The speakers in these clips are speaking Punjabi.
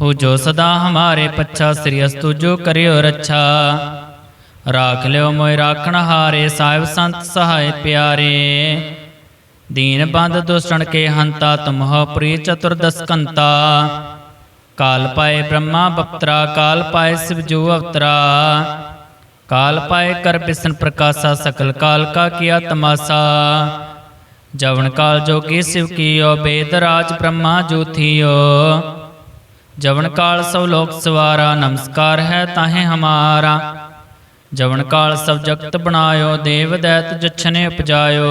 ਹੋ ਜੋ ਸਦਾ ਹਮਾਰੇ ਪੱਛਾ ਸ੍ਰੀ ਅਸਤੁ ਜੋ ਕਰਿਓ ਰੱਛਾ। ਰਾਖ ਲਿਓ ਮੋਇ ਰਾਖਣ ਹਾਰੇ, ਸਾਹਿਬ ਸੰਤ ਸਹਾਇ ਪਿਆਰੇ। ਦੀਨ ਬੰਦ ਦੁਸ਼ਟਣ ਕੇ ਹੰਤਾ ਤੁਮਹੁ ਪ੍ਰੀ ਚਤੁਰਦਸ ਕਾਲ ਪਾਏ ਬ੍ਰਹਮਾ ਬਪਤਰਾ, ਕਾਲ ਪਾਏ ਸਿਵ ਜੋ ਅਵਤਰਾ। ਕਾਲ ਪਾਏ ਕਰ ਬਿਸਨ ਪ੍ਰਕਾਸ਼ਾ, ਸਕਲ ਕਾਲ ਕਾ ਕੀਆ ਤਮਾਸਾ। ਜਵਨ ਕਾਲ ਜੋਗੀ ਸਿਵ ਕੀਓ, ਬੇਦ ਰਾਜ ਬ੍ਰਹਮਾ ਜੋਥੀਓ ਜਵਨ ਕਾਲ ਸਭ ਲੋਕ ਸਵਾਰਾ, ਨਮਸਕਾਰ ਹੈ ਤਾਹੇ ਹਮਾਰਾ। ਜਵਨ ਕਾਲ ਸਭ ਜਗਤ ਬਣਾਇਓ, ਦੇਵ ਦੈਤ ਜਛਨੇ ਉਪਜਾਇਓ।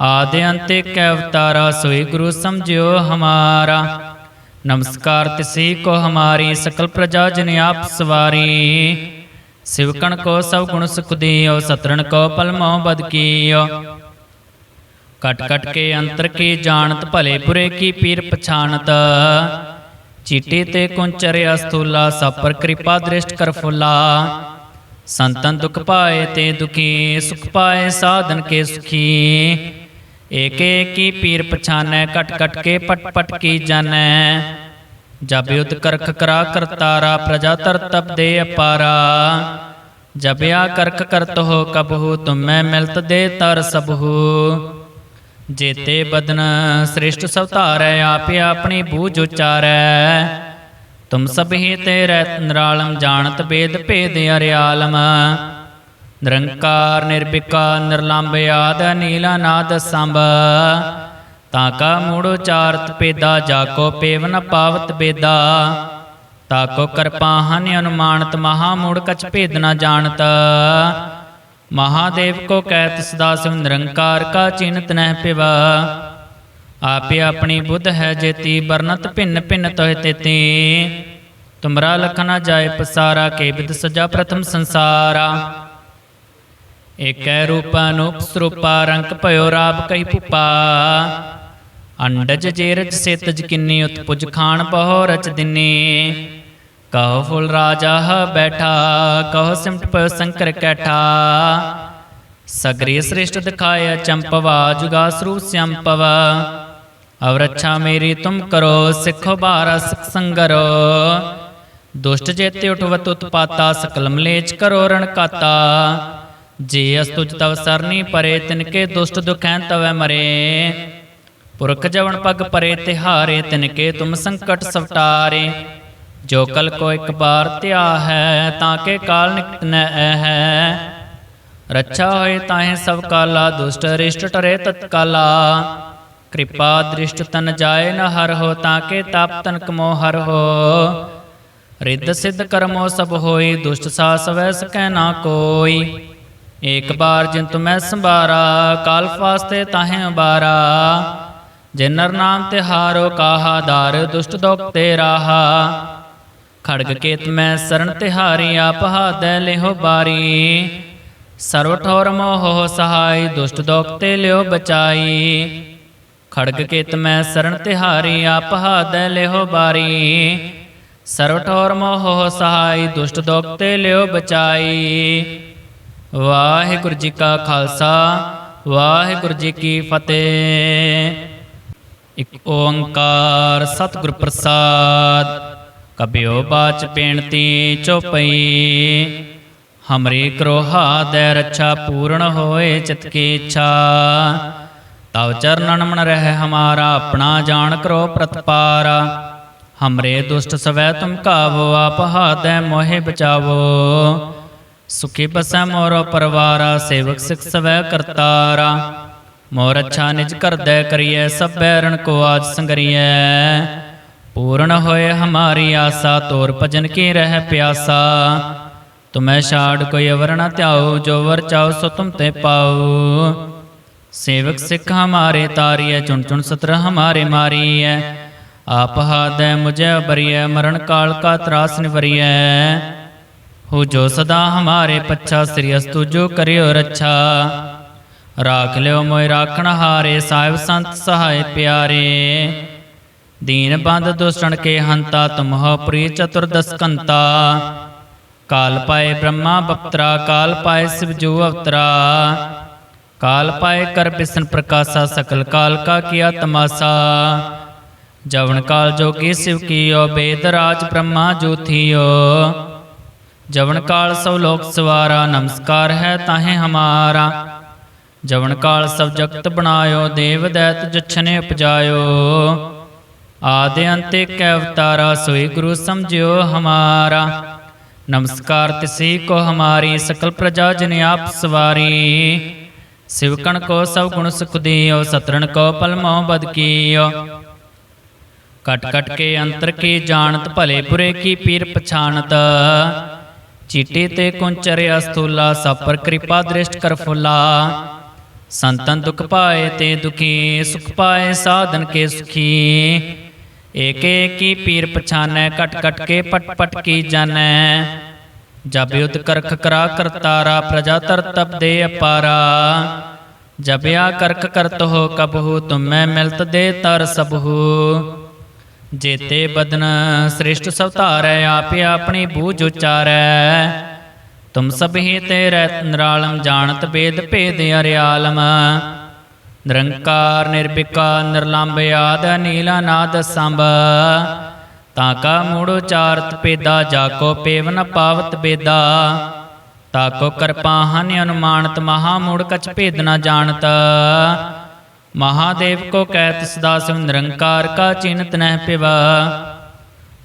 ਆਦਿ ਅੰਤੇ ਕੈ ਅਵਤਾਰਾ, ਸੋਈ ਗੁਰੂ ਸਮਝਿਓ ਹਮਾਰਾ। ਨਮਸਕਾਰ ਤਿਸੀ ਕੋ ਹਮਾਰੀ, ਸਕਲ ਪ੍ਰਜਾ ਜਨ ਆਪ ਸਵਾਰੀ। ਸਿਵਕਣ ਕੋ ਸਭ ਗੁਣ ਸੁਖ ਦਿਓ, ਸਤਰਣ ਕੋ ਪਲਮੋ ਬਦ ਕੀਓ। ਕਟ ਕਟ ਕੇ ਅੰਤਰ ਕੀ ਜਾਣਤ, ਭਲੇ ਬੁਰੇ ਕੀ ਪੀਰ ਪਛਾਨਤ ਚੀਟੇ ਤੇ ਕੁੰਚਰਿਆ ਸਥੂਲਾ ਸਪਰ ਕਿਰਪਾ ਦ੍ਰਿਸ਼ਟ ਕਰ ਫੁਲਾ ਸੰਤਨ ਦੁਖ ਪਾਏ ਤੇ ਦੁਖੀ ਸੁਖ ਪਾਏ ਸਾਧਨ ਕੇ ਸੁਖੀ ਏਕ ਏਕੀ ਪੀਰ ਪਛਾਨੈ ਕਟ ਕਟ ਕੇ ਪਟ ਪਟ ਕੀ ਜਾਣੈ ਜਬ ਯੁਧ ਕਰਖ ਕਰਾ ਕਰਤਾਰਾ ਪ੍ਰਜਾ ਤਰ ਤਪ ਦੇ ਅਪਾਰਾ ਜਬ ਆ ਕਰਖ ਕਰਤ ਹੋ ਕਬਹੂ ਤੁਮੈ ਮਿਲਤ ਦੇ ਤਰ ਸਬਹੂ ਜੇਤੇ ਬਦਨ ਸ੍ਰਿਸ਼ਟ ਸਭ ਧਾਰੈ, ਆਪੇ ਆਪਣੀ ਬੂਝ ਉਚਾਰੈ। ਤੁਮ ਸਭ ਹੀ ਤੇ ਰਹਿ ਨਿਰਾਲਮ, ਜਾਣਤ ਬੇਦ ਭੇਦ ਅਰਿਆਲਮ। ਨਿਰੰਕਾਰ, ਨਿਰਭਿਕਾਰ ਨਿਰਲੰਭ ਆਦ ਨੀਲਾ ਨਾਦ ਸੰਭ। ਤਾਂ ਕਾ ਮੂੜ ਉਚਾਰਤ ਪੇਦਾ ਜਾ ਕੋ ਪੇਵ ਨ ਪਾਵਤ ਬੇਦਾ। ਤਾ ਕੋ ਕਿਰਪਾ ਹਨ ਅਨੁਮਾਨਤ, ਮਹਾ ਮੂੜ ਕਛ ਭੇਦ ਨ ਜਾਣਤ। ਮਹਾਦੇਵ ਕੋ ਕਹਿਤ ਸਦਾ ਸਿਵ ਨਿਰੰਕਾਰ ਕਾ ਚਿੰਤ ਨਹਿ ਪਿਵਾ। ਆਪੇ ਆਪਣੀ ਬੁੱਧ ਹੈ ਜੇਤੀ ਬਰਨਤ ਭਿੰਨ ਭਿੰਨ ਤੋਹਿ ਤੇਤੀ। ਤੁਮਰਾ ਲਖਨਾ ਜਾਏ ਪਸਾਰਾ, ਕੇ ਵਿਦ ਸਜਾ ਪ੍ਰਥਮ ਸੰਸਾਰਾ। ਏਕੈ ਰੂਪਾ ਸਰੂਪਾ, ਰੰਗ ਭਇਓ ਰਾਬ ਕਈ ਭੁਪਾ। ਅੰਡਜ ਜੇਰਜ ਸੇਤਜ ਕਿੰਨੀ, ਉਤਪੁਜ ਖਾਣ ਬਹੁ ਰਚ ਦਿਨੀ। ਕਹੋ ਫੁਲ ਰਾਜਾ ਹ ਬੈਠਾ, ਕਹੋ ਸਿਮਟ ਪਇਓ ਸੰਕਰ ਕੈਠਾ। ਸਗਰੀ ਸ੍ਰਿਸ਼ਟ ਦਿਖਾਇਆ ਚੰਪਵਾ ਜੁਗਾ ਸਰੂਪ ਸਿਆੰਪਵ। ਅਵ ਰੱਛਾ ਮੇਰੀ ਤੁਮ ਕਰੋ, ਸਿੱਖੋ ਬਾਰਾ ਸਿਖ ਸੰਗਰੋ। ਦੁਸ਼ਟ ਜੇਤੇ ਉਠਵਤ ਉਤਪਾਤਾ ਸਕਲ ਮਲੇਚ ਕਰੋ ਰਣਕਾਤਾ ਜੇ ਅਸਤੁਜ ਤਵ ਸਰਨੀ ਪਰੇ ਤਿਨਕੇ ਦੁਸ਼ਟ ਦੁਖੈਂ ਤਵੈ ਮਰੇ। ਪੁਰਖ ਜਵਨ ਪਗ ਪਰੇ, ਤਿਹਾਰੇ ਤਿਨਕੇ ਤੁਮ ਸੰਕਟ ਸਵਟਾਰੇ। ਜੋ ਕਲ ਕੋ ਇੱਕ ਬਾਰ ਧਿਆ ਹੈ, ਤਾਂ ਕੇ ਕਾਲ ਨਿਕਟ ਨ ਹੈ ਰੱਛਾ ਹੋਏ ਤਾਹੇ ਸਭ ਕਾਲਾ, ਦੁਸ਼ਟ ਰਿਸ਼ਟ ਟਰੇ ਤਤਕਾਲਾ। ਕਿਰਪਾ ਦ੍ਰਿਸ਼ਟ ਤਨ ਜਾਏ ਨ ਹਰ ਹੋ, ਤਾਂ ਕੇ ਤਾਪ ਤਨ ਕਮੋ ਹਰ ਹੋ। ਰਿੱਧ ਸਿੱਧ ਕਰਮੋ ਸਭ ਹੋਈ, ਦੁਸ਼ਟ ਸਾ ਸਵੈ ਸਕੈ ਨਾ ਕੋਈ। ਏਕ ਬਾਰ ਜਿਨ ਤੁਮੈ ਸੰਭਾਰਾ, ਕਾਲ ਫਾਸਤੇ ਤਾਹੇ ਉਬਾਰਾ ਜੇ ਨਰ ਨਾਮ ਤੇ ਹਾਰੋ ਕਾਹਾ ਦਾਰ ਦੁਸ਼ਟ ਦੋਖ ਤੇ ਰਾਹਾ। ਖੜਗ ਕੇਤ ਮੈਂ ਸਰਨ ਤਿਹਾਰੀ ਆਪ ਹਾਦੈ ਲਿਹੋ ਬਾਰੀ। ਸਰਵ ਠੋਰ ਮੋਹ ਸਹਾਈ, ਦੁਸ਼ਟ ਦੋਖ ਤੇ ਲਿਓ ਬਚਾਈ। ਖੜਗ ਕੇਤ ਮੈਂ ਸਰਣ ਤਿਹਾਰੀ ਆਪ ਹਾਦੈ ਲਿਹੋ ਬਾਰੀ। ਸਰਵ ਠੋਰ ਮੋਹ ਸਹਾਈ, ਦੁਸ਼ਟ ਦੋਖ ਤੇ ਲਿਓ ਬਚਾਈ। ਵਾਹਿਗੁਰੂ ਜੀ ਕਾ ਖਾਲਸਾ, ਵਾਹਿਗੁਰੂ ਜੀ ਕੀ ਫਤਿਹ। ਇਕ ਓੰਕਾਰ ਸਤਿਗੁਰ ਪ੍ਰਸਾਦ। ਕਬਿਓ ਬਾਚ ਪੇਣਤੀ ਚੋਪਈ। ਹਮਰੇ ਕਰੋਹਾ ਦੇ ਰੱਛਾ ਪੂਰਨ ਹੋਏ ਚਿਤ ਕੀ ਇੱਛਾ। ਤਵ ਚਰਨਨ ਮਨ ਰਹਿ ਹਮਾਰਾ, ਆਪਣਾ ਜਾਣ ਕਰੋ ਪ੍ਰਤਪਾਰ। ਹਮਰੇ ਦੁਸ਼ਟ ਸਵੈ ਤੁਮ ਕਾਵੋ, ਆਪ ਹਾਦੈ ਮੋਹਿ ਬਚਾਵੋ। ਸੁਖੀ ਬਸੈ ਮੋਰੋ ਪਰਵਾਰਾ, ਸੇਵਕ ਸਿਖ ਸਵੈ ਕਰਤਾਰਾ। ਮੋਰ ਅੱਛਾ ਨਿਜ ਕਰਦੈ ਕਰੀਐ, ਸਭੈ ਰਣ ਕੋ ਆਜ ਸੰਗਰੀਐ। ਪੂਰਨ ਹੋਏ ਹਮਾਰੀ ਆਸਾ, ਤੋਰ ਭਜਨ ਕੀ ਰਹਿ ਪਿਆਸਾ। ਤੁਮੈ ਛਾੜ ਕੋਈ ਅਵਰ ਨ ਧਿਆਉ, ਜੋ ਵਰ ਚਾਉ ਸੋ ਤੁਮ ਤੇ ਪਾਉ। ਸੇਵਕ ਸਿੱਖ ਹਮਾਰੇ ਤਾਰੀਐ, ਚੁਣ ਚੁਣ ਸਤਰ ਹਮਾਰੇ ਮਾਰੀਐ। ਆਪ ਹਾਦੈ ਮੁਝੇ ਬਰੀਐ ਮਰਨ ਕਾਲ ਕਾ ਤਰਾਸ ਨਿਵਰੀਐ। ਹੋ ਜੋ ਸਦਾ ਹਮਾਰੇ ਪੱਛਾ, ਸ੍ਰੀ ਅਸਤੂ ਜੋ ਕਰਿਓ ਰੱਛਾ। ਰਾਖ ਲਿਓ ਮੋਇ ਰਾਖਣ ਹਾਰੇ, ਸਾਹਿਬ ਸੰਤ ਸਹਾਇ ਪਿਆਰੇ। ਦੀਨ ਬੰਦ ਦੁਸ਼ਟਣ ਕੇ ਹੰਤਾ ਤੁਮਹ ਪ੍ਰੀ ਚਤੁਰਦਸਕੰਤਾ ਕਾਲ ਪਾਏ ਬ੍ਰਹਮਾ ਬਪਤਰਾ, ਕਾਲ ਪਾਏ ਸਿਵਜੂ ਅਵਤਰਾ। ਕਾਲ ਪਾਏ ਕਰ ਬਿਸਨ ਪ੍ਰਕਾਸ਼ਾ, ਸਕਲ ਕਾਲ ਕਾ ਕੀਆ ਤਮਾਸਾ। ਜਵਨ ਕਾਲ ਜੋਗੀ ਸਿਵ ਕੀਓ, ਬੇਦ ਰਾਜ ਬ੍ਰਹਮਾ ਜੋਥੀਓ ਜਵਨ ਕਾਲ ਸਭ ਲੋਕ ਸਵਾਰਾ, ਨਮਸਕਾਰ ਹੈ ਤਾਹੇ ਹਮਾਰਾ। ਜਵਨ ਕਾਲ ਸਭ ਜਗਤ ਬਣਾਇਓ, ਦੇਵ ਦੈਤ ਜਛਨੇ ਉਪਜਾਇਓ। ਆਦਿ ਅੰਤੇ ਕੈ ਅਵਤਾਰਾ, ਸੋਈ ਗੁਰੂ ਸਮਝਿਓ ਹਮਾਰਾ। ਨਮਸਕਾਰ ਤਿਸੀ ਕੋ ਹਮਾਰੀ, ਸਕਲ ਪ੍ਰਜਾ ਜਨ ਆਪ ਸਵਾਰੀ। ਸਿਵਕਣ ਕੋ ਸਭ ਗੁਣ ਸੁਖ ਦਿਓ, ਸਤਰਣ ਕੋ ਪਲਮੋ ਬਦ ਕੀਓ। ਕਟ ਕਟ ਕੇ ਅੰਤਰ ਕੀ ਜਾਣਤ, ਭਲੇ ਬੁਰੇ ਕੀ ਪੀਰ ਪਛਾਨਤ ਚੀਟੇ ਤੇ ਕੁੰਚਰਿਆ ਸਤੂਲਾ ਸਭ ਪਰ ਕਿਰਪਾ ਦ੍ਰਿਸ਼ਟ ਕਰ ਫੁਲਾ। ਸੰਤਨ ਦੁਖ ਪਾਏ ਤੇ ਦੁਖੀ, ਸੁਖ ਪਾਏ ਸਾਧਨ ਕੇ ਸੁਖੀ। ਏਕ ਏਕੀ ਪੀਰ ਪਛਾਨੈ ਕਟ ਕਟ ਕੇ ਪਟ ਪਟ ਕੀ ਜਾਣੈ। ਜਬ ਯੁਧ ਕਰਖ ਕਰਾ, ਕਰਤਾਰਾ, ਪ੍ਰਜਾ ਤਰ ਤਪ ਦੇ ਅਪਾਰਾ। ਜਬ ਆ ਕਰਖ ਕਰਤ ਹੋ, ਕਬਹੂ, ਤੁਮੈ ਮਿਲਤ ਦੇ ਤਰ ਸਬਹੂ। ਜੇਤੇ ਬਦਨ ਸ੍ਰਿਸ਼ਟ ਸਭ ਧਾਰੈ, ਆਪੇ ਆਪਣੀ ਬੂਝ ਉਚਾਰੈ। ਤੁਮ ਸਭ ਹੀ ਤੇ ਰਤ ਨਿਰਾਲਮ, ਜਾਣਤ ਭੇਦ ਭੇਦ ਅਰਿਆਲਮ। ਨਿਰੰਕਾਰ ਨਿਰਭਿਕਾ ਨਿਰਲੰਭ ਆਦ ਨੀਲਾ ਨਾਦ ਸੰਭ। ਤਾਂ ਕਾ ਮੂੜ ਉਚਾਰਤ ਪੇਦਾ ਜਾ ਕੋ ਪੇਵ ਨ ਪਾਵਤ ਬੇਦਾ। ਤਾ ਕੋ ਕਰਪਾ ਹਨ ਅਨੁਮਾਨਤ, ਮਹਾ ਮੂੜ ਕਛ ਭੇਦ ਨ ਜਾਣਤ। ਮਹਾਦੇਵ ਕੋ ਕਹਿਤ ਸਦਾ ਸਿਵ ਨਿਰੰਕਾਰ ਕਾ ਚਿੰਤ ਨਹਿ ਪਿਵਾ।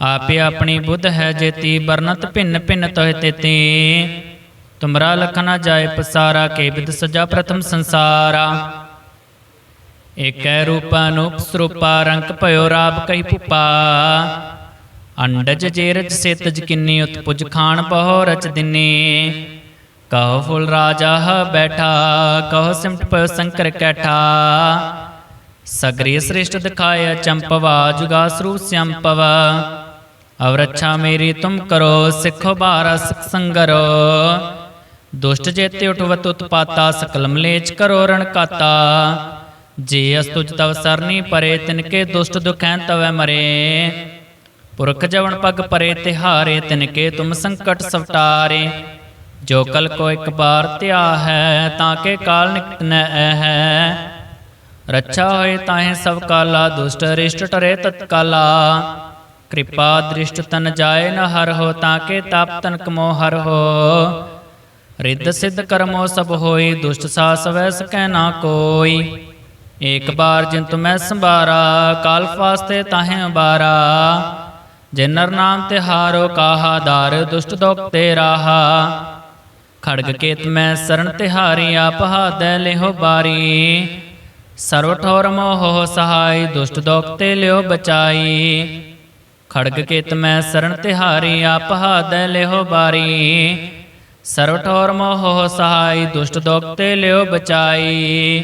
ਆਪੇ ਆਪਣੀ ਬੁੱਧ ਹੈ ਜੇਤੀ ਬਰਨਤ ਭਿੰਨ ਭਿੰਨ ਤੋਹਿ ਤੇਤੀ। ਤੁਮਰਾ ਲਖਨਾ ਜਾਏ ਪਸਾਰਾ, ਕੇ ਵਿਦ ਸਜਾ ਪ੍ਰਥਮ ਸੰਸਾਰਾ। ਏਕੈ ਰੂਪ ਅਨੂਪ ਸਰੂਪਾ, ਰੰਗ ਭਇਓ ਰਾਬ ਕਈ ਪੁਪਾ ਅੰਡਜ ਜੇਰਜ ਸੇਤਜ ਕਿੰਨੀ, ਉਤਪੁਜ ਖਾਨ ਬਹੁ ਰਚ ਦਿਨੀ। ਕਹੋ ਫੁੱਲ ਰਾਜਾ ਬੈਠਾ, ਕਹੋ ਸਿਮਟ ਪਇਓ ਸੰਕਰ ਕੈਠਾ। ਸਗਰੀ ਸ੍ਰਿਸ਼ਟ ਦਿਖਾਇਆ ਚੰਪਵਾ ਜੁਗਾ ਸਰੂ ਸਿਆੰਪਵਾ। ਅਵ ਰੱਛਾ ਮੇਰੀ ਤੁਮ ਕਰੋ, ਸਿੱਖੋ ਬਾਰਾ ਸਿਖ ਸੰਗਰੋ। ਦੁਸ਼ਟ ਜੇਤੇ ਉਠਵਤ ਉਤਪਾਤਾ ਸਕਲ ਮਲੇਚ ਕਰੋ ਰਣ ਕਾਤਾ। ਜੇ ਅਸਤੁਜ ਤਵ ਸਰਨੀ ਪਰੇ ਤਿਨਕੇ ਦੁਸ਼ਟ ਦੁਖੈਂ ਤਵੈ ਮਰੇ। ਪੁਰਖ ਜਵਨ ਪਗ ਪਰੇ ਤਿਹਾਰੇ ਤਿਨਕੇ ਤੁਮ ਸੰਕਟ ਸਵਟਾਰੇ। ਜੋ ਕਲ ਕੋ ਇੱਕ ਬਾਰ ਧਿਆ ਹੈ, ਤਾਂ ਕੇ ਕਾਲ ਨਿਕਟ ਹੈ। ਰੱਛਾ ਹੋਏ ਤਾਹੇ ਸਭ ਕਾਲਾ, ਦੁਸ਼ਟ ਰਿਸ਼ਟ ਟਰੇ ਤਤਕਾਲਾ। ਕਿਰਪਾ ਦ੍ਰਿਸ਼ਟ ਤਨ ਜਾਏ ਨ ਹਰ ਹੋ, ਤਾਂ ਕੇ ਤਾਪ ਤਨ ਕਮੋ ਹਰ ਹੋ। ਰਿੱਧ ਸਿੱਧ ਕਰਮੋ ਸਭ ਹੋਈ ਦੁਸ਼ਟ ਸਾਸ ਵੈ ਸਕੈ ਨਾ ਕੋਈ। ਏਕ ਬਾਰ ਜਿਨ ਤੁਮੈ ਸੰਭਾਰਾ, ਕਾਲ ਫਾਸਤੇ ਤਾਹੇ ਉਬਾਰਾ ਜੇ ਨਰ ਨਾਮ ਤੇ ਹਾਰੋ ਕਾਹਾ, ਦਾਰ ਦੁਸ਼ਟ ਦੁਖ ਤੇ ਰਾਹਾ। ਖੜਗ ਕੇਤ ਮੈਂ ਸਰਨ ਤਿਹਾਰੀ ਆਪ ਹਾਦੈ ਲਿਹੋ ਬਾਰੀ। ਸਰਵ ਠੋਰ ਮੋਹ ਸਹਾਈ, ਦੁਸ਼ਟ ਦੁਖ ਤੇ ਲਿਓ ਬਚਾਈ। ਖੜਗ ਕੇਤ ਮੈਂ ਸਰਨ ਤਿਹਾਰੀ ਆਪ ਹਾਦੈ ਲਿਹੋ ਬਾਰੀ। ਸਰਵ ਠੋਰ ਮੋਹ ਸਹਾਈ, ਦੁਸ਼ਟ ਦੁਖ ਤੇ ਲਿਓ ਬਚਾਈ।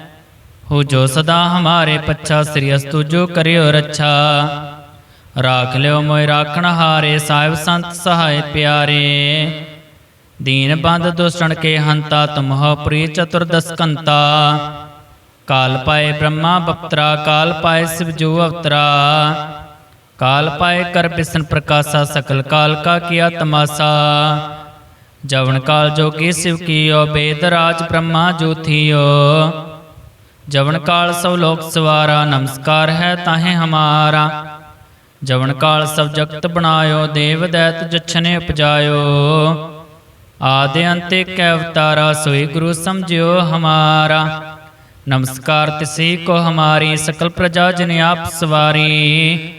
ਹੋ ਜੋ ਸਦਾ ਹਮਾਰੇ ਪੱਛਾ, ਸ੍ਰੀ ਅਸਤੂ ਜੋ ਕਰਿਓ ਰੱਛਾ। ਰਾਖ ਲਿਓ ਮੋਇ ਰਾਖਣ ਹਾਰੇ, ਸਾਹਿਬ ਸੰਤ ਸਹਾਇ ਪਿਆਰੇ। ਦੀਨ ਬੰਦ ਦੁਸ਼ਟਣ ਕੇ ਹੰਤਾ ਤੁਮਹ ਪ੍ਰੀ ਚਤੁਰਦਸ ਕੰਤਾ। ਕਾਲ ਪਾਏ ਬ੍ਰਹਮਾ ਬਪਤਰਾ, ਕਾਲ ਪਾਏ ਸਿਵ ਜੋ ਅਵਤਰਾ। ਕਾਲ ਪਾਏ ਕਰ ਬਿਸਨ ਪ੍ਰਕਾਸ਼ਾ, ਸਕਲ ਕਾਲ ਕਾ ਕੀਆ ਤਮਾਸਾ। ਜਵਨ ਕਾਲ ਜੋਗੀ ਸਿਵ ਕੀਓ, ਬੇਦ ਰਾਜ ਬ੍ਰਹਮਾ ਜੋਥੀਓ ਜਵਨ ਕਾਲ ਸਭ ਲੋਕ ਸਵਾਰਾ, ਨਮਸਕਾਰ ਹੈ ਤਾਹੇ ਹਮਾਰਾ। ਜਵਨ ਕਾਲ ਸਭ ਜਗਤ ਬਣਾਇਓ, ਦੇਵ ਦੈਤ ਜਛਨੇ ਉਪਜਾਇਓ। ਆਦਿ ਅੰਤੇ ਕੈ ਅਵਤਾਰਾ, ਸੋਈ ਗੁਰੂ ਸਮਝਿਓ ਹਮਾਰਾ। ਨਮਸਕਾਰ ਤਿਸੀ ਕੋ ਹਮਾਰੀ, ਸਕਲ ਪ੍ਰਜਾ ਜਿਨ ਆਪ ਸਵਾਰੀ।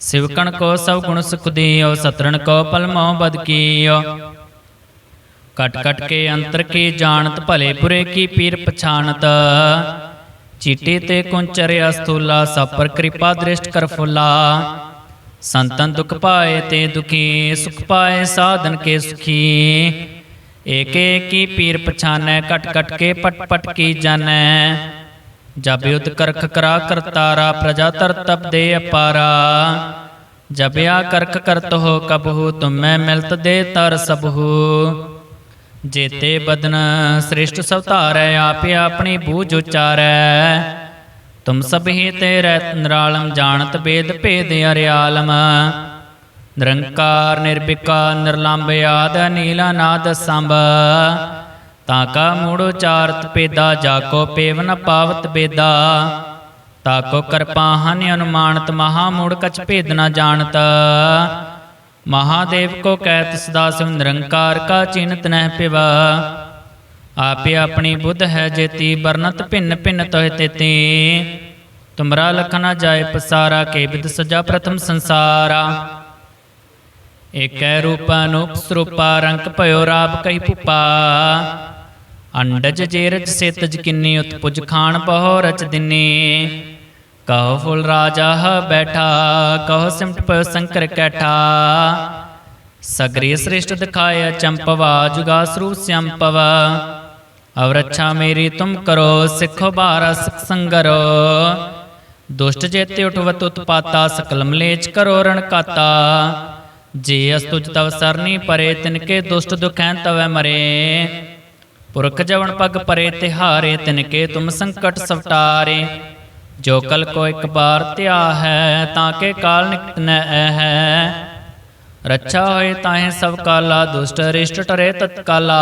ਸਿਵਕਣ ਕੋ ਸਭ ਗੁਣ ਸੁਖ ਦਿਓ, ਸਤਰਣ ਕੋ ਪਲਮੋ ਬਦ ਕੀਓ। ਕਟ ਕਟ ਕੇ ਅੰਤਰ ਕੀ ਜਾਣਤ, ਭਲੇ ਪੁਰੇ ਕੀ ਪੀਰ ਪਛਾਨਤ की पीर पछानत चीटी ते कुंचर अस्थूला सब पर कृपा दृष्ट कर फुला संतन दुख पाए ते दुखी सुख पाए साधन के सुखी एक एक की पीर पछानै कट कट के पट पट की जानै जब युद्ध करख करा करतारा प्रजा तर तप दे अपारा जब या करख करत हो कबहु ਜੇਤੇ ਬਦਨ ਸ੍ਰਿਸ਼ਟ ਸਭ ਧਾਰੈ, ਆਪੇ ਆਪਣੀ ਬੂਝ ਉਚਾਰੈ। ਤੁਮ ਸਭ ਹੀ ਤੇ ਰਹਿਤ ਨਿਰਾਲਮ, ਜਾਣਤ ਬੇਦ ਭੇਦ ਅਰਿਆਲਮ। ਨਿਰੰਕਾਰ ਨਿਰਭਿਕਾ ਨਿਰਲੰਭ ਆਦ ਨੀਲਾ ਨਾਦ ਸੰਭ। ਤਾਂ ਕਾ ਮੂੜ ਉਚਾਰਤ ਪੇਦਾ ਜਾਕੋ ਪੇਵਨ ਪਾਵਤ ਬੇਦਾ। ਤਾਕੋ ਕਰਪਾਹਨ ਅਨੁਮਾਨਤ, ਮਹਾ ਮੂੜ ਕਛ ਭੇਦ ਨਾ ਜਾਣਤ। ਮਹਾਦੇਵ ਕੋ ਕਹਿਤ ਸਦਾ ਸਿਵ ਨਿਰੰਕਾਰ ਕਾ ਚਿੰਤ ਨਹਿ ਪਿਵਾ। ਆਪੇ ਆਪਣੀ ਬੁੱਧ ਹੈ ਜੇਤੀ ਬਰਨਤ ਭਿੰਨ ਭਿੰਨ ਤੋਹਿ ਤੇਤੀ। ਤੁਮਰਾ ਲਖਨਾ ਜਾਏ ਪਸਾਰਾ, ਕੇ ਬਿਦ ਸਜਾ ਪ੍ਰਥਮ ਸੰਸਾਰਾ। ਏਕੈ ਰੂਪਾ ਅਨੂਪ ਸਰੂਪਾ ਰੰਗ ਭਇਓ ਰਾਬ ਕਈ ਪੁਪਾ ਅੰਡਜ ਜੇਰਜ ਸੇ ਤਜ ਕਿੰਨੀ, ਉਤਪੁਜ ਖਾਣ ਬਹੁ ਰਚ ਦਿਨੀ। ਕਹੋ ਫੁਲ ਰਾਜਾ ਬੈਠਾ, ਕਹੋ ਸਿਮਟ ਪਇਓ ਸੰਕਰ ਕੈਠਾ। ਸਗਰੀ ਸ੍ਰਿਸ਼ਟ ਦਿਖਾਇਆ ਚੰਪਵਾ ਜੁਗਾ ਸਰੂਪ ਸਿਆੰਪਵ। ਅਵ ਰੱਛਾ ਮੇਰੀ ਤੁਮ ਕਰੋ, ਸਿੱਖੋ ਬਾਰਾ ਸਿਖ ਸੰਗਰੋ। ਦੁਸ਼ਟ ਜੇਤੇ ਉਠਵਤ ਉਤਪਾਤਾ, ਸਕਲ ਮਲੇਚ ਕਰੋ ਰਣ ਕਾਤਾ। ਜੇ ਅਸਤੁਜ ਤਵ ਸਰਨੀ ਪਰੇ, ਤਿਨਕੇ ਦੁਸ਼ਟ ਦੁਖੈ ਤਵੈ ਮਰੇ। ਪੁਰਖ ਜਵਨ ਪਗ ਪਰੇ, ਤਿਹਾਰੇ ਤਿਨਕੇ ਤੁਮ ਸੰਕਟ ਸਵਟਾਰੇ। ਜੋ ਕਲ ਕੋ ਇੱਕ ਬਾਰ ਧਿਆ ਹੈ, ਤਾਂ ਕੇ ਕਾਲ ਨਿਕਟ ਨ ਹੈ ਰੱਛਾ ਹੋਏ ਤਾਹੇ ਸਭ ਕਾਲਾ, ਦੁਸ਼ਟ ਰਿਸ਼ਟ ਟਰੇ ਤਤਕਾਲਾ।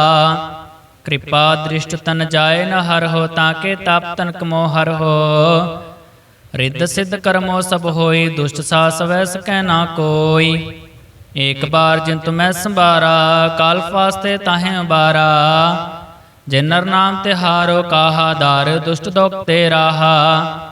ਕਿਰਪਾ ਦ੍ਰਿਸ਼ਟ ਤਨ ਜਾਏ ਨ ਹਰ ਹੋ, ਤਾਂ ਕੇ ਤਾਪ ਤਨ ਕਮੋ ਹਰ ਹੋ। ਰਿੱਧ ਸਿੱਧ ਕਰਮੋ ਸਭ ਹੋਈ, ਦੁਸ਼ਟ ਸਾਸ ਵੈ ਸਕੈ ਨਾ ਕੋਈ। ਏਕ ਬਾਰ ਜਿੰਤ ਮੈਂ ਸੰਭਾਰਾ, ਕਾਲ ਫਾਸਤੇ ਤਾਹੇ ਬਾਰਾ ਜੇ ਨਰ ਨਾਮ ਤੇ ਹਾਰੋ ਕਾਹਾ ਦਾਰ ਦੁਸ਼ਟ ਦੋਖ ਤੇ ਰਾਹਾ।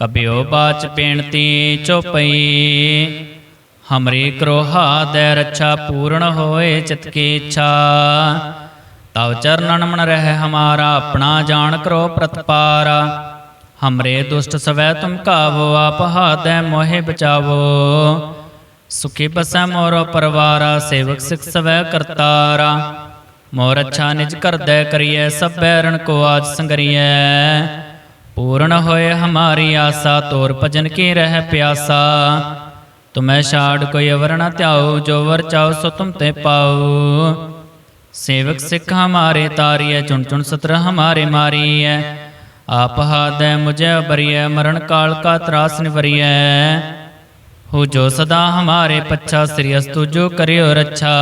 ਕਬਿਓ ਬਾਚ ਬੇਨਤੀ ਚੋਪਈ। ਹਮਰੀ ਕਰੋਹਾ ਦੇ ਰੱਛਾ ਪੂਰਨ ਹੋਏ ਚਿਤ ਕੀ ਇੱਛਾ। ਤਵ ਚਰਨਨ ਮਨ ਰਹਿ ਹਮਾਰਾ, ਆਪਣਾ ਜਾਣ ਕਰੋ ਪ੍ਰਤਪਾਰਾ। ਹਮਰੇ ਦੁਸ਼ਟ ਸਵੈ ਤੁਮ ਕਾਵੋ, ਆਪ ਹਾਦੈ ਮੋਹਿ ਬਚਾਵੋ। ਸੁਖੀ ਬਸੈ ਮੋਰੋ ਪਰਵਾਰਾ, ਸੇਵਕ ਸਿਖ ਸਵੈ ਕਰਤਾਰਾ। ਮੋਰ ਅੱਛਾ ਨਿਜ ਕਰਦੈ ਕਰੀਐ, ਸਭੈ ਰਣ ਕੋ ਆਜ ਸੰਗਰੀਐ। ਪੂਰਨ ਹੋਏ ਹਮਾਰੀ ਆਸਾ, ਤੋਰ ਭਜਨ ਕੀ ਰਹਿ ਪਿਆਸਾ। ਤੁਮੈ ਛਾੜ ਕੋਈ ਅਵਰ ਨ ਧਿਆਓ ਜੋ ਵਰ ਚਾਓ ਸੋ ਤੁਮ ਤੇ ਪਾਓ ਸੇਵਕ ਸਿੱਖ ਹਮਾਰੇ ਤਾਰੀਐ, ਚੁਣ ਚੁਣ ਸਤਰ ਹਮਾਰੇ ਮਾਰੀਐ। ਆਪ ਹਾਦੈ ਮੁਝੈ ਬਰੀਐ, ਮਰਨ ਕਾਲ ਕਾ ਤਰਾਸ ਨਿਵਰੀਐ। ਹੋ ਜੋ ਸਦਾ ਹਮਾਰੇ ਪੱਛਾ, ਸ੍ਰੀ ਅਸਤੁ ਜੋ ਕਰਿਓ ਰੱਛਾ।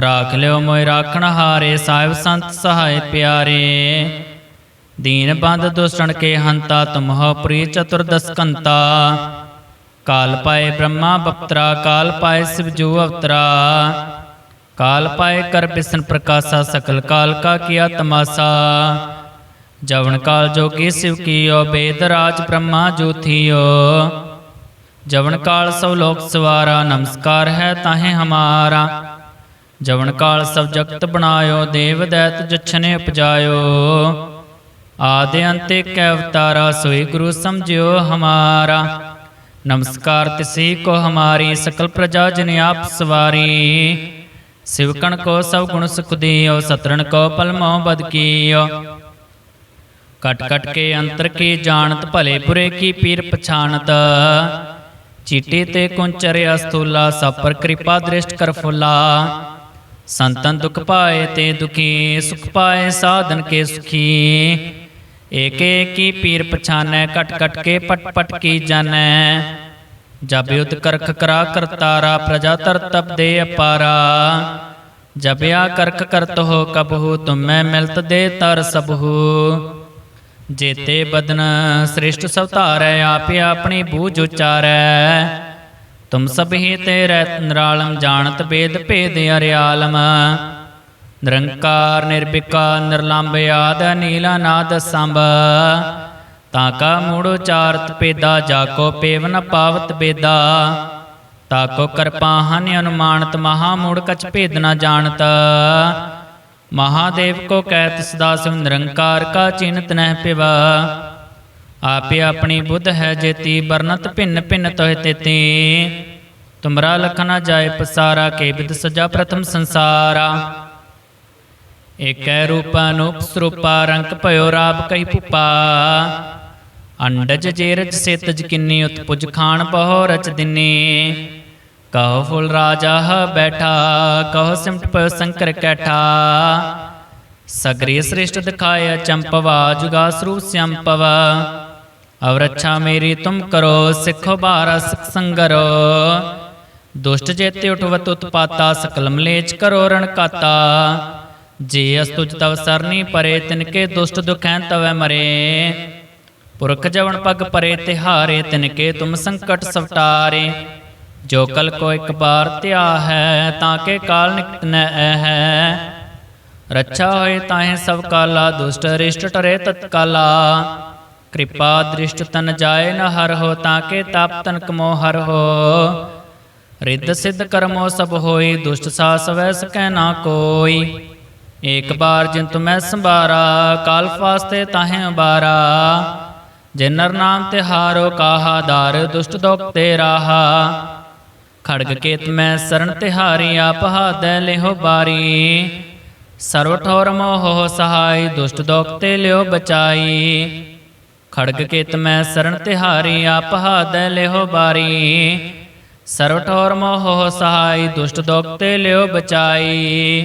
ਰਾਖ ਲਿਓ ਮੋਇ ਰਾਖਣ ਹਾਰੇ, ਸਾਹਿਬ ਸੰਤ ਸਹਾਇ ਪਿਆਰੇ। ਦੀਨ ਬੰਦ ਦੁਸ਼ਟਣ ਕੇ ਹੰਤਾ ਤੁਮ ਪ੍ਰੀ ਚਤੁਰਦਸਕੰਤਾ ਕਾਲ ਪਾਏ ਬ੍ਰਹਮਾ ਬਪਤਰਾ, ਕਾਲ ਪਾਏ ਸਿਵ ਜੂ ਅਵਤਰਾ। ਕਾਲ ਪਾਏ ਕਰ ਬਿਸਨ ਪ੍ਰਕਾਸ਼ਾ, ਸਕਲ ਕਾਲ ਕਾ ਕੀਆ ਤਮਾਸਾ। ਜਵਨ ਕਾਲ ਜੋਗੀ ਸਿਵ ਕੀਓ, ਬੇਦ ਰਾਜ ਬ੍ਰਹਮਾ ਜੋਥੀਓ ਜਵਨ ਕਾਲ ਸਭ ਲੋਕ ਸਵਾਰਾ, ਨਮਸਕਾਰ ਹੈ ਤਾਹੇ ਹਮਾਰਾ। ਜਵਨ ਕਾਲ ਸਭ ਜਗਤ ਬਣਾਇਓ, ਦੇਵ ਦੈਤ ਜਛਨੇ ਉਪਜਾਇਓ। ਆਦਿ ਅੰਤੇ ਕੈ ਅਵਤਾਰਾ, ਸੋਈ ਗੁਰੂ ਸਮਝਿਓ ਹਮਾਰਾ। ਨਮਸਕਾਰ ਤਿਸੀ ਕੋ ਹਮਾਰੀ, ਸਕਲ ਪ੍ਰਜਾ ਜਨ ਆਪ ਸਵਾਰੀ। ਸਿਵਕਣ ਕੋ ਸਭ ਗੁਣ ਸੁਖ ਦਿਓ, ਸਤਰਣ ਕੋ ਪਲਮੋ ਬਦ ਕੀਓ। ਕਟ ਕਟ ਕੇ ਅੰਤਰ ਕੀ ਜਾਣਤ, ਭਲੇ ਪੁਰੇ ਕੀ ਪੀਰ ਪਛਾਨਤ ਚੀਟੇ ਤੇ ਕੁੰਚਰਿਆ ਸਥੂਲਾ ਸਪਰ ਪਰ ਕਿਰਪਾ ਦ੍ਰਿਸ਼ਟ ਕਰ ਫੁਲਾ। ਸੰਤਨ ਦੁਖ ਪਾਏ ਤੇ ਦੁਖੀ, ਸੁਖ ਪਾਏ ਸਾਧਨ ਕੇ ਸੁਖੀ। ਏਕ ਏਕੀ ਪੀਰ ਪਛਾਨੈ ਕਟ ਕਟ ਕੇ ਪਟ ਪਟ ਕੀ ਜਾਣੈ? ਜਬ ਯੁਧ ਕਰਖ ਕਰਾ ਕਰਤਾਰਾ, ਪ੍ਰਜਾ ਤਰ ਤਪ ਦੇ ਅਪਾਰਾ। ਜਬਿਆ ਕਰਖ ਕਰਤ ਹੋ ਕਬਹੂ, ਤੁਮੈ ਮਿਲਤ ਦੇ ਤਰ ਸਬਹੂ। ਜੇਤੇ ਬਦਨ ਸ੍ਰਿਸ਼ਟ ਸਵਤਾਰੈ ਆਪੇ ਆਪਣੀ ਬੂਝ ਉਚਾਰੈ। ਤੁਮ ਸਭ ਹੀ ਤੇ ਰਹਿ ਨਿਰਾਲਮ, ਜਾਣਤ ਬੇਦ ਭੇਦ ਅਰਿਆਲਮ। ਨਿਰੰਕਾਰ ਨਿਰਭਿਕਾ ਨਿਰਲੰਭ ਆਦ ਨੀਲਾ ਨਾਦ ਸੰਭ। ਤਾਂ ਕਾ ਮੂੜ ਉਚਾਰਤ ਪੇਦਾ, ਜਾ ਕੋ ਪੇਵ ਨ ਪਾਵਤ ਬੇਦਾ। ਤਾ ਕੋ ਕਰਪਾ ਹਨ ਅਨੁਮਾਨਤ, ਮਹਾ ਮੂੜ ਕਛ ਭੇਦ ਨ ਜਾਣਤ। ਮਹਾਦੇਵ ਕੋ ਕਹਿਤ ਸਦਾ ਸਿਵ, ਨਿਰੰਕਾਰ ਕਾ ਚਿੰਤ ਨਹਿ ਪਿਵਾ। ਆਪੇ ਆਪਣੀ ਬੁੱਧ ਹੈ ਜੇਤੀ ਬਰਨਤ ਭਿੰਨ ਭਿੰਨ ਤੋਹਿ ਤੇਤੀ। ਤੁਮਰਾ ਲਖਨਾ ਜਾਏ ਪਸਾਰਾ, ਕੇ ਵਿਦ ਸਜਾ ਪ੍ਰਥਮ ਸੰਸਾਰਾ। ਏਕੈ ਰੂਪਾ ਅਨੂਪ ਸਰੂਪਾ, ਰੰਗ ਭਇਓ ਰਾਬ ਕਈ ਭੁਪਾ। ਅੰਡਜ ਜੇਰਜ ਸੇਤਜ ਕਿੰਨੀ, ਉਤਪੁਜ ਖਾਨ ਬਹੁ ਰਚ ਦਿਨੀ। ਕਹੋ ਫੁੱਲ ਰਾਜਾ ਬੈਠਾ, ਕਹੋ ਸਿਮਟ ਪਇਓ ਸੰਕਰ ਕੈਠਾ। ਸਗਰੀ ਸ੍ਰਿਸ਼ਟ ਦਿਖਾਇਆ ਚੰਪਵਾ ਜੁਗਾ ਸਰੂਪ ਸਿਆੰਪਵਾ। ਅਵ ਰੱਛਾ ਮੇਰੀ ਤੁਮ ਕਰੋ, ਸਿੱਖੋ ਬਾਰਾ ਸਿਖ ਸੰਗਰੋ। ਦੁਸ਼ਟ ਜੇਤੇ ਉਠਵਤ ਉਤਪਾਤਾ ਸਕਲ ਮਲੇਚ ਕਰੋ ਰਣ ਕਾਤਾ। ਜੇ ਅਸਤੁਜ ਤਵ ਸਰਨੀ ਪਰੇ ਤਿਨਕੇ ਦੁਸ਼ਟ ਦੁਖੈਂ ਤਵੈ ਮਰੇ। ਪੁਰਖ ਜਵਨ ਪਗ ਪਰੇ, ਤਿਹਾਰੇ ਤਿਨਕੇ ਤੁਮ ਸੰਕਟ ਸਵਟਾਰੇ। ਜੋ ਕਲ ਕੋ ਇੱਕ ਬਾਰ ਧਿਆ ਹੈ ਤਾਂ ਕੇ ਕਾਲ ਨਿਕਟ ਨੈ ਹੈ ਰੱਛਾ ਹੋਏ ਤਾਹੇ ਸਭ ਕਾਲਾ, ਦੁਸ਼ਟ ਰਿਸ਼ਟ ਟਰੇ ਤਤਕਾਲਾ। ਕਿਰਪਾ ਦ੍ਰਿਸ਼ਟ ਤਨ ਜਾਏ ਨ ਹਰ ਹੋ, ਤਾਂ ਕੇ ਤਾਪ ਤਨ ਕਮੋ ਹਰ ਹੋ। ਰਿੱਧ ਸਿੱਧ ਕਰਮੋ ਸਭ ਹੋਈ, ਦੁਸ਼ਟ ਸਾ ਸਵੈ ਸਕੈ ਨਾ ਕੋਈ। ਏਕ ਬਾਰ ਜਿਨ ਤੁਮੈ ਸੰਭਾਰਾ, ਕਾਲ ਫਾਸਤੇ ਤਾਹੇ ਬਾਰਾ ਜੇ ਨਰ ਨਾਮ ਤੇ ਹਾਰੋ ਕਾਹਾ, ਦਾਰ ਦੁਸ਼ਟ ਦੋਖ ਤੇ ਰਾਹਾ। ਖੜਗ ਕੇਤ ਮੈਂ ਸਰਣ ਤਿਹਾਰੀ ਆਪ ਹਾਦੈ ਲਿਹੋ ਬਾਰੀ। ਸਰਵ ਠੋਰ ਮੋਹ ਸਹਾਈ, ਦੁਸ਼ਟ ਦੋਖ ਤੇ ਲਿਓ ਬਚਾਈ। ਖੜਗ ਕੇਤ ਮੈਂ ਸਰਣ ਤਿਹਾਰੀ ਆਪ ਹਾਦੈ ਲਿਹੋ ਬਾਰੀ। ਸਰਵ ਠੋਰ ਮੋਹ ਸਹਾਈ, ਦੁਸ਼ਟ ਦੋਖ ਤੇ ਲਿਓ ਬਚਾਈ।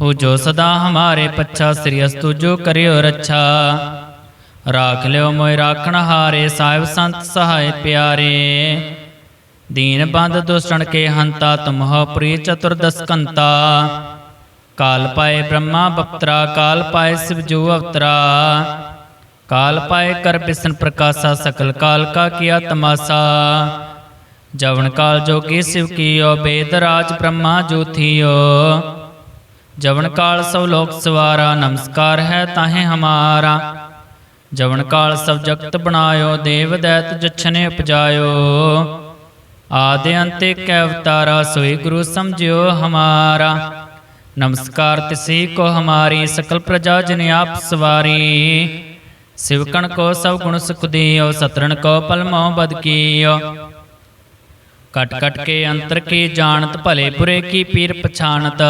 ਹੋ ਜੋ ਸਦਾ ਹਮਾਰੇ ਪੱਛਾ ਸ੍ਰੀ ਅਸਤੁ ਜੋ ਕਰਿਓ ਰੱਛਾ। ਰਾਖ ਲਿਓ ਮੋਇ ਰਾਖਣ ਹਾਰੇ, ਸਾਹਿਬ ਸੰਤ ਸਹਾਇ ਪਿਆਰੇ। ਦੀਨ ਬੰਦ ਦੁਸ਼ਟਣ ਕੇ ਹੰਤਾ ਤੁਮਹੁ ਪ੍ਰੀ ਚਤੁਰਦਸ ਕੰਤਾ। ਕਾਲ ਪਾਏ ਬ੍ਰਹਮਾ ਬਪਤਰਾ, ਕਾਲ ਪਾਏ ਸਿਵ ਜੋ ਅਵਤਰਾ। ਕਾਲ ਪਾਏ ਕਰ ਬਿਸਨ ਪ੍ਰਕਾਸ਼ਾ, ਸਕਲ ਕਾਲ ਕਾ ਕੀਆ ਤਮਾਸਾ। ਜਵਨ ਕਾਲ ਜੋਗੀ ਸਿਵ ਕੀਓ, ਬੇਦ ਰਾਜ ਬ੍ਰਹਮਾ ਜੋਥੀਓ ਜਵਨ ਕਾਲ ਸਭ ਲੋਕ ਸਵਾਰਾ, ਨਮਸਕਾਰ ਹੈ ਤਾਹੇ ਹਮਾਰਾ। ਜਵਨ ਕਾਲ ਸਭ ਜਗਤ ਬਣਾਇਓ, ਦੇਵ ਦੈਤ ਜਛਨੇ ਉਪਜਾਇਓ। ਆਦਿ ਅੰਤੇ ਕੈ ਅਵਤਾਰਾ, ਸੋਈ ਗੁਰੂ ਸਮਝਿਓ ਹਮਾਰਾ। ਨਮਸਕਾਰ ਤਿਸੀ ਕੋ ਹਮਾਰੀ, ਸਕਲ ਪ੍ਰਜਾ ਜਨ ਆਪ ਸਵਾਰੀ। ਸਿਵਕਣ ਕੋ ਸਭ ਗੁਣ ਸੁਖ ਦਿਓ, ਸਤਰਣ ਕੋ ਪਲਮੋ ਬਦ ਕੀਓ। ਕਟ ਕਟ ਕੇ ਅੰਤਰ ਕੀ ਜਾਣਤ, ਭਲੇ ਬੁਰੇ ਕੀ ਪੀਰ ਪਛਾਨਤ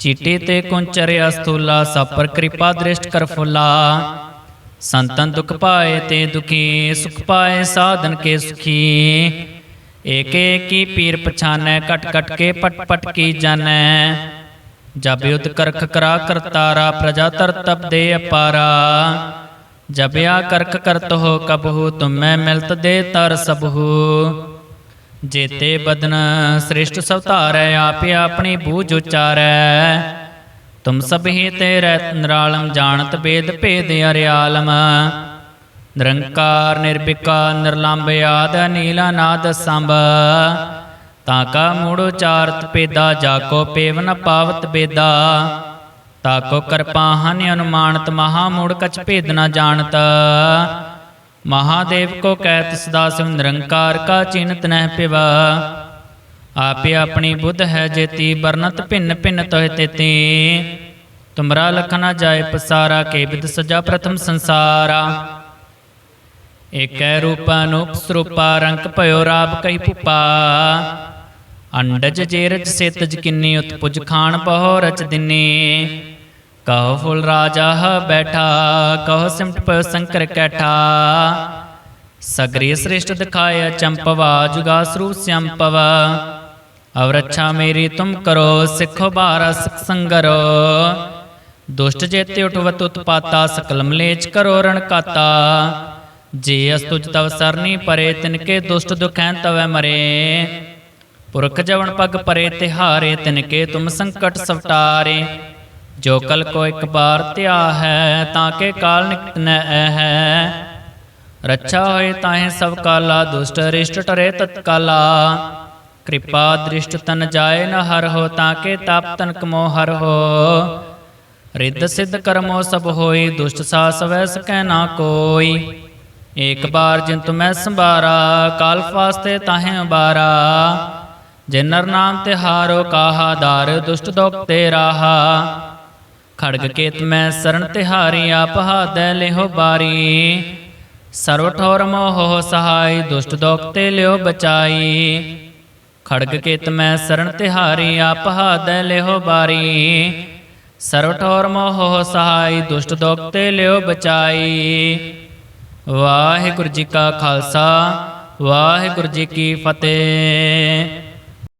ਚੀਟੇ ਤੇ ਕੁੰਚਰ ਅਸਤੂਲਾ ਸਭ ਪਰ ਕਿਰਪਾ ਦ੍ਰਿਸ਼ਟ ਕਰ ਫੁਲਾ ਸੰਤਨ ਦੁਖ ਪਾਏ ਤੇ ਦੁਖੀ ਸੁਖ ਪਾਏ ਸਾਧਨ ਕੇ ਸੁਖੀ ਏਕ ਏਕੀ ਪੀਰ ਪਛਾਨੈ ਕਟ ਕਟ ਕੇ ਪਟ ਪਟ ਕੀ ਜਾਣੈ ਜਬ ਯੁਧ ਕਰਖ ਕਰਾ ਕਰਤਾਰਾ ਪ੍ਰਜਾ ਤਰ ਤਪ ਦੇ ਅਪਾਰਾ ਜਬ ਆ ਕਰਖ ਕਰਤ ਹੋ ਕਬਹੂ ਤੁਮੈ ਮਿਲਤ ਦੇ ਤਰ ਸਬਹੂ ਜੇਤੇ ਬਦਨ ਸ੍ਰਿਸ਼ਟ ਸਭ ਧਾਰੈ, ਆਪੇ ਆਪਣੀ ਬੂਝ ਉਚਾਰੈ। ਤੁਮ ਸਭ ਤੇ ਰਹਿਤ ਨਿਰਾਲਮ, ਜਾਣਤ ਬੇਦ ਭੇਦ ਅਰਿਆਲਮ। ਨਿਰੰਕਾਰ ਨਿਰਭਿਕਾ ਨਿਰਲੰਭ ਆਦ ਨੀਲਾ ਨਾਦ ਸੰਭ। ਤਾਂ ਕਾ ਮੂੜ ਉਚਾਰਤ ਪੇਦਾ ਜਾਕੋ ਪੇਵ ਨ ਪਾਵਤ ਬੇਦਾ। ਤਾਕੋ ਕਿਰਪਾ ਕਰਪਾ ਹਨ ਅਨੁਮਾਨਤ, ਮਹਾ ਮੂੜ ਕਛ ਭੇਦ ਨ ਜਾਣਤ। ਮਹਾਦੇਵ ਕੋ ਕਹਿਤ ਸਦਾ ਸਿਵ ਨਿਰੰਕਾਰ ਕਾ ਚਿੰਤ ਨਹਿ ਪਿਵਾ। ਆਪੇ ਆਪਣੀ ਬੁੱਧ ਹੈ ਜੇਤੀ ਬਰਨਤ ਭਿੰਨ ਭਿੰਨ ਤੋਹਿ ਤੇਤੀ। ਤੁਮਰਾ ਲਖਨਾ ਜਾਏ ਪਸਾਰਾ, ਕੇ ਬਿਦ ਸਜਾ ਪ੍ਰਥਮ ਸੰਸਾਰਾ। ਏਕੈ ਰੂਪ ਅਨੂਪ ਸਰੂਪਾ, ਰੰਗ ਭਇਓ ਰਾਬ ਕਈ ਭੂਪਾ। ਅੰਡਜ ਜੇਰਜ ਸੇਤਜ ਕਿੰਨੀ, ਉਤਪੁਜ ਖਾਣ ਬਹੁ ਰਚ ਦਿਨੀ। ਕਹੋ ਫੁਲ ਰਾਜਾ ਹ ਬੈਠਾ, ਕਹੋ ਸਿਮਟ ਪ ਸੰਕਰ ਕੈਠਾ। ਸਗਰੀ ਸ੍ਰਿਸ਼ਟ ਦਿਖਾਇਆ ਚੰਪਵਾ ਜੁਗਾ ਸਰੂਪ ਸੰਪਵਾ ਅਵ ਰੱਛਾ ਮੇਰੀ ਤੁਮ ਕਰੋ, ਸਿੱਖੋ ਬਾਰਾ ਸਿਖ ਸੰਗਰੋ। ਦੁਸ਼ਟ ਜੇਤੇ ਉਠਵਤ ਉਤਪਾਤਾ, ਸਕਲ ਮਲੇਚ ਕਰੋ ਰਣਕਾਤਾ ਜੇ ਅਸਤੁਜ ਤਵ ਸਰਨੀ ਪਰੇ, ਤਿਨਕੇ ਦੁਸ਼ਟ ਦੁਖੈ ਤਵੈ ਮਰੇ। ਪੁਰਖ ਜਵਨ ਪਗ ਪਰੇ, ਤਿਹਾਰੇ ਤਿਨਕੇ ਤੁਮ ਸੰਕਟ ਸਵਟਾਰੇ। ਜੋ ਕਲ ਕੋ ਇੱਕ ਬਾਰ ਧਿਆ ਹੈ, ਤਾਂ ਕੇ ਕਾਲ ਨਿਕਟ ਹੈ। ਰੱਛਾ ਹੋਏ ਤਾਹੇ ਸਭ ਕਾਲਾ, ਦੁਸ਼ਟ ਰਿਸ਼ਟ ਟਰੇ ਤਤਕਾਲਾ। ਕਿਰਪਾ ਦ੍ਰਿਸ਼ਟ ਤਨ ਜਾਏ ਨ ਹਰ ਹੋ, ਤਾਂ ਕੇ ਤਾਪ ਤਨ ਕਮੋ ਹਰ ਹੋ। ਰਿੱਧ ਸਿੱਧ ਕਰਮੋ ਸਭ ਹੋਈ, ਦੁਸ਼ਟ ਸਾ ਸਵੈ ਸਕੈ ਨਾ ਕੋਈ। ਏਕ ਬਾਰ ਜਿਨ ਤੁਮੈ ਸੰਭਾਰਾ, ਕਾਲ ਫਾਸਤੇ ਤਾਹੇ ਉਬਾਰਾ ਜੇ ਨਰ ਨਾਮ ਤੇ ਹਾਰੋ, ਕਾਹਾ ਦਾਰ ਦੁਸ਼ਟ ਦੁਖ ਤੇ ਰਾਹਾ। ਖੜਗ ਕੇਤ ਮੈਂ ਸਰਨ ਤਿਹਾਰੀ, ਆਪ ਹਾਦੈ ਲਿਹੋ ਬਾਰੀ। ਸਰਵ ਠੋਰ ਮੋਹ ਸਹਾਈ, ਦੁਸ਼ਟ ਦੁਖ ਤੇ ਲਿਓ ਬਚਾਈ। ਖੜਗ ਕੇਤ ਮੈਂ ਸਰਨ ਤਿਹਾਰੀ, ਆਪ ਹਾਦੈ ਲਿਹੋ ਬਾਰੀ। ਸਰਵ ਠੋਰ ਮੋਹ ਸਹਾਈ, ਦੁਸ਼ਟ ਦੁਖ ਤੇ ਲਿਓ ਬਚਾਈ। ਵਾਹਿਗੁਰੂ ਜੀ ਕਾ ਖਾਲਸਾ, ਵਾਹਿਗੁਰੂ ਜੀ ਕੀ ਫਤਿਹ।